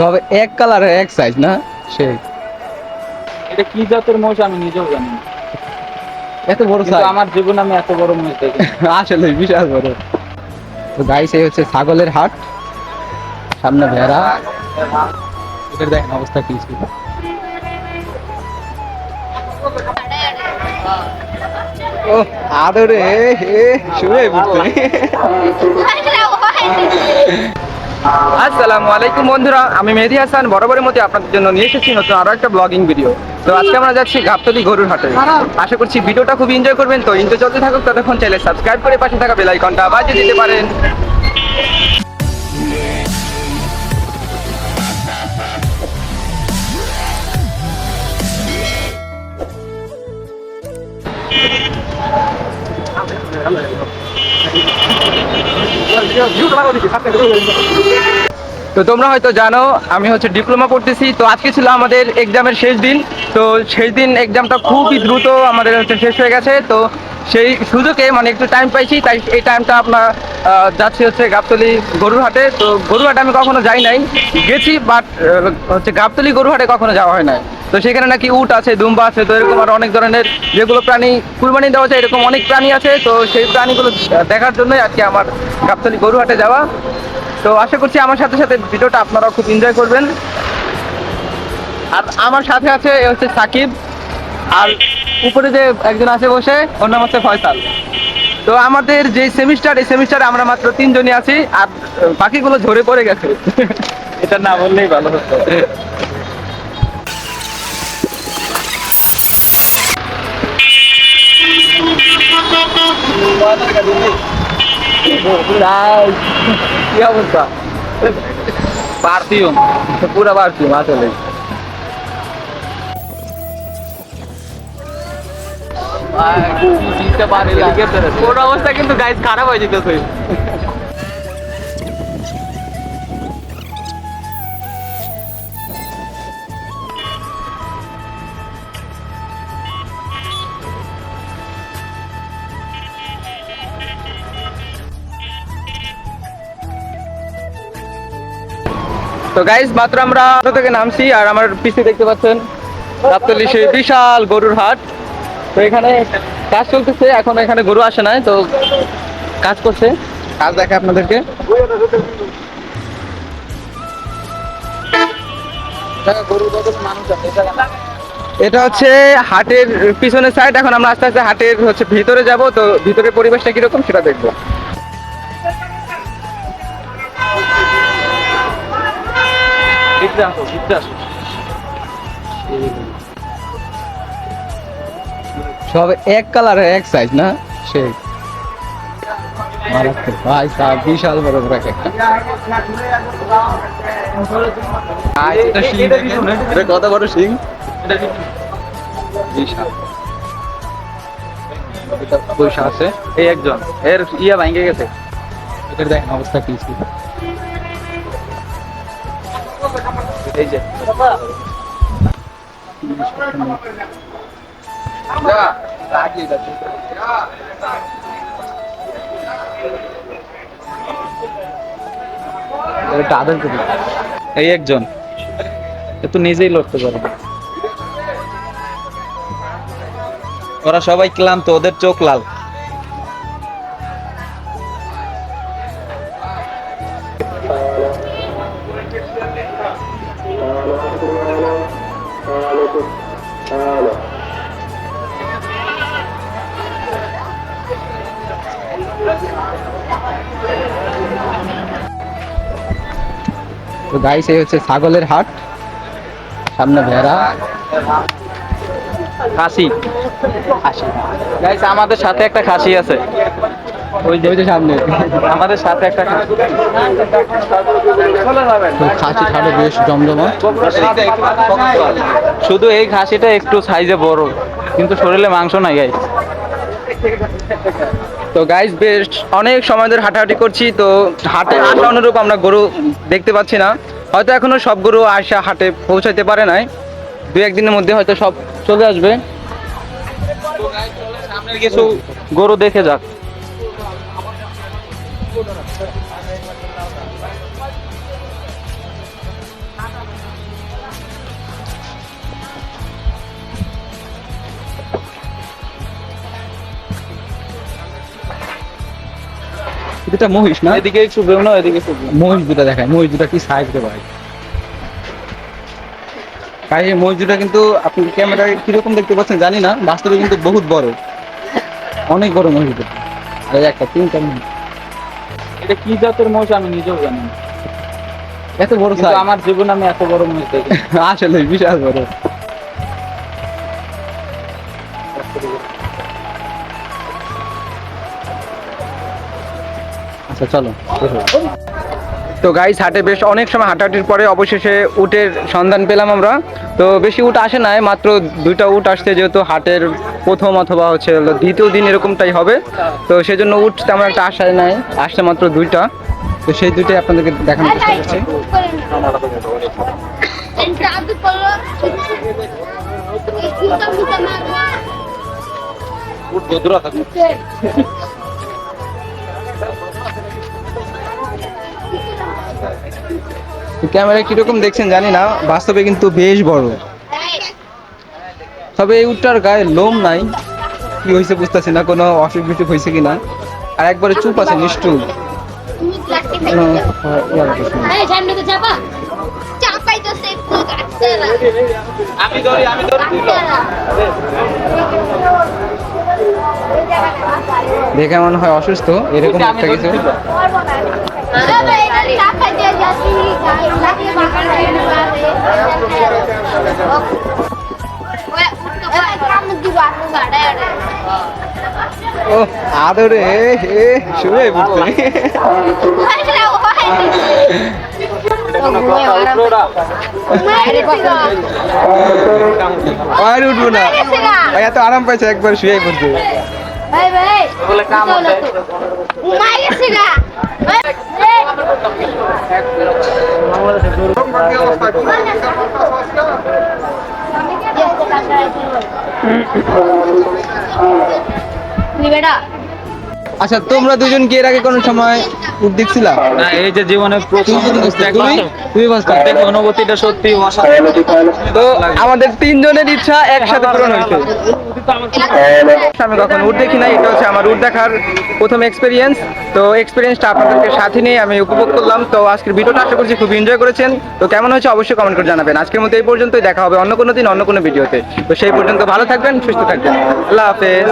সব এক কালারের এক সাইজ না? সেই। এটা কি জাতের মহিষ আমি নিজেও জানি এত বড় সাইজ আমার জীবনে আমি এত বড় মহিষ দেখি আসলে বিশাল বড়। তো গাইস এই হচ্ছে ছাগলের হাট। সামনে ভেড়া। এটার দেখেন অবস্থা কি ছিল। ও আদরে হে শুয়ে পড়তে আসসালামু আলাইকুম বন্ধুরা, আমি মেহেদি হাসান, বরাবরের মতো আপনাদের জন্য নিয়ে এসেছি নতুন আরও একটা ব্লগিং ভিডিও তো আজকে আমরা যাচ্ছি গাবতলি গরুর হাটে। আশা করছি ভিডিওটা খুব এনজয় করবেন, তো এনজয় চলতে থাকুক, ততক্ষণ চাইলে সাবস্ক্রাইব করে পাশে থাকা বেল আইকনটা বাজিয়ে দিতে পারেন। ভিডিও ভিউজ লাগাও দেখি সাবস্ক্রাইব করে তো তোমরা হয়তো জানো, আমি হচ্ছে ডিপ্লোমা করতেছি। তো আজকে ছিল আমাদের এক্সামের শেষ দিন। তো শেষ দিন এক্সামটা খুবই দ্রুত আমাদের হচ্ছে শেষ হয়ে গেছে। তো সেই সুযোগে মানে একটু টাইম পাইছি, তাই এই টাইমটা আপনার যাচ্ছি হচ্ছে গাবতলি গরুরহাটে তো গরুহাটে আমি কখনো যাই নাই। গেছি বাট হচ্ছে গাবতলি গরুহাটে কখনো যাওয়া হয় নাই। তো সেখানে নাকি উট আছে, দুম্বা আছে, তো এরকম আর অনেক ধরনের যেগুলো প্রাণী কুরবানি দেওয়া যায়, এরকম অনেক প্রাণী আছে। তো সেই প্রাণীগুলো দেখার জন্যই আজকে আমার গাবতলি গরুহাটে যাওয়া। তো আশা করছি আমার সাথে সাথে ভিডিওটা আপনারা খুব এনজয় করবেন। আর আমার সাথে আছে হচ্ছে সাকিব। আর উপরে যে একজন আছে বসে, ওর নাম হচ্ছে ফয়সাল। তো আমাদের যে সেমিস্টার, এই সেমিস্টারে আমরা মাত্র তিনজনই আছি, আর বাকিগুলো ঝরে পড়ে গেছে। এটা না বললেই ভালো হতো। কি অবস্থা? পারফিউম পুরা পারছি আসলে ওর অবস্থা কিন্তু গাইজ খারাপ হয়ে যেতেছে। তো গাইজ মাত্র আমরা থেকে নামছি আর আমার পিছে দেখতে পাচ্ছেন। বিশাল গরুর হাট। তো এখানে কাজ চলতেছে, এখন এখানে গরু আসে নাই, তো কাজ করছে। কাজ দেখে আপনাদেরকে। এটা হচ্ছে হাটের পিছনের সাইড এখন আমরা আস্তে আস্তে হাটের হচ্ছে ভিতরে যাব, তো ভিতরের পরিবেশটা কীরকম সেটা দেখব। আসো আসো। সব এক কালারের এক সাইজ না? সেই। মারাত্মক। ভাই সাহেব বিশাল বড় বড় একটা এটা কত বড় শিং বিশাল। পয়সা আছে। এই একজন। এর ইয়া ভাঙ্গে গেছে। এটার দেখেন অবস্থা কি ছিল। এই যে। একজন। তো নিজেই লড়তে পারে ওরা সবাই ক্লান্ত ওদের চোখ লাল। তো গাইস এই হচ্ছে ছাগলের হাট। সামনে ভেড়া। খাসি। খাসি। গাইস আমাদের সাথে একটা খাসি আছে। ওই যে সামনে। আমাদের সাথে একটা খাসি বেশ জমজমা শুধু এই খাসিটা একটু সাইজে বড় কিন্তু শরীরে মাংস নাই গাইস তো গাইস বেশ অনেক সময় ধরে হাঁটাহাঁটি করছি তো হাটে আসা অনুরূপ আমরা গরু দেখতে পাচ্ছি না। হয়তো এখনও সব গরু আসা হাটে পৌঁছাইতে পারে নাই। দু একদিনের মধ্যে হয়তো সব চলে আসবে। কিছু গরু দেখে যাক। এটা মহিষ না? এদিকে একটু বেরোনো এদিকে একটু মহিষ দুটা দেখায় মহিষ দুটা কি সাইজ রে ভাই? ভাই এই মহিষ দুটা কিন্তু আপনি ক্যামেরায় কীরকম দেখতে পাচ্ছেন জানি না বাস্তবে কিন্তু বহুত বড়। অনেক বড় মহিষ দুটো। আর একটা তিনটা মহিষ। এটা কি জাতের মহিষ আমি নিজেও জানি না। এত বড় আমার জীবনে আমি এত বড় মহিষ দেখি। আসলে বিশাল বড়। আচ্ছা চলো। তো গাইস হাটে বেশ অনেক সময় হাঁটাহাঁটির পরে অবশেষে উটের সন্ধান পেলাম আমরা। তো বেশি উট আসে নাই মাত্র দুইটা উট আসছে যেহেতু হাটের প্রথম অথবা হচ্ছে দ্বিতীয় দিন এরকমটাই হবে। তো সেই জন্য উট তেমন একটা আসায় নাই আসছে মাত্র দুইটা। তো সেই দুইটাই আপনাদেরকে দেখানোর চেষ্টা করছি। থাকবে ক্যামেরায় কীরকম দেখছেন জানি না বাস্তবে কিন্তু বেশ বড় তবে এই উটটার গায়ে লোম নাই কি হয়েছে বুঝতেছি না কোনো অসুখ বিসুখ হয়েছে কিনা আর একবারে চুপ আছে নিষ্ঠুর কোনো লাগতেছে না। Ayo, jangan deket siapa? Siapa itu sepu katsela? আমি ধরি আমি ধরি তুই লও। দেখে মনে হয় অসুস্থ এরকম একটা কিছু ও আদরে হে শুয়ে। আর উঠবো না এত আরাম পাইছে একবার শুয়ে পড়ছে Hei, hei. বলে কাম আছে। Gak? Ini beda. আচ্ছা তোমরা দুজন কি এর আগে কোনো সময় উঠ দেখছিলা না এই যে জীবনে প্রথম তুমি দেখে অনুভূতিটা সত্যি অসাধারণ। তো আমাদের তিনজনের ইচ্ছা একসাথে পূরণ হয়েছে। আমি কখন উট দেখি নাই এটা হচ্ছে আমার উট দেখার প্রথম এক্সপিরিয়েন্স তো এক্সপিরিয়েন্সটা আপনাদেরকে সাথে নিয়ে আমি উপভোগ করলাম। তো আজকের ভিডিওটা আশা করছি খুব এনজয় করেছেন। তো কেমন হয়েছে অবশ্যই কমেন্ট করে জানাবেন। আজকের মতো এই পর্যন্তই দেখা হবে অন্য কোনো দিন অন্য কোনো ভিডিওতে। তো সেই পর্যন্ত ভালো থাকবেন সুস্থ থাকবেন। আল্লাহ হাফেজ।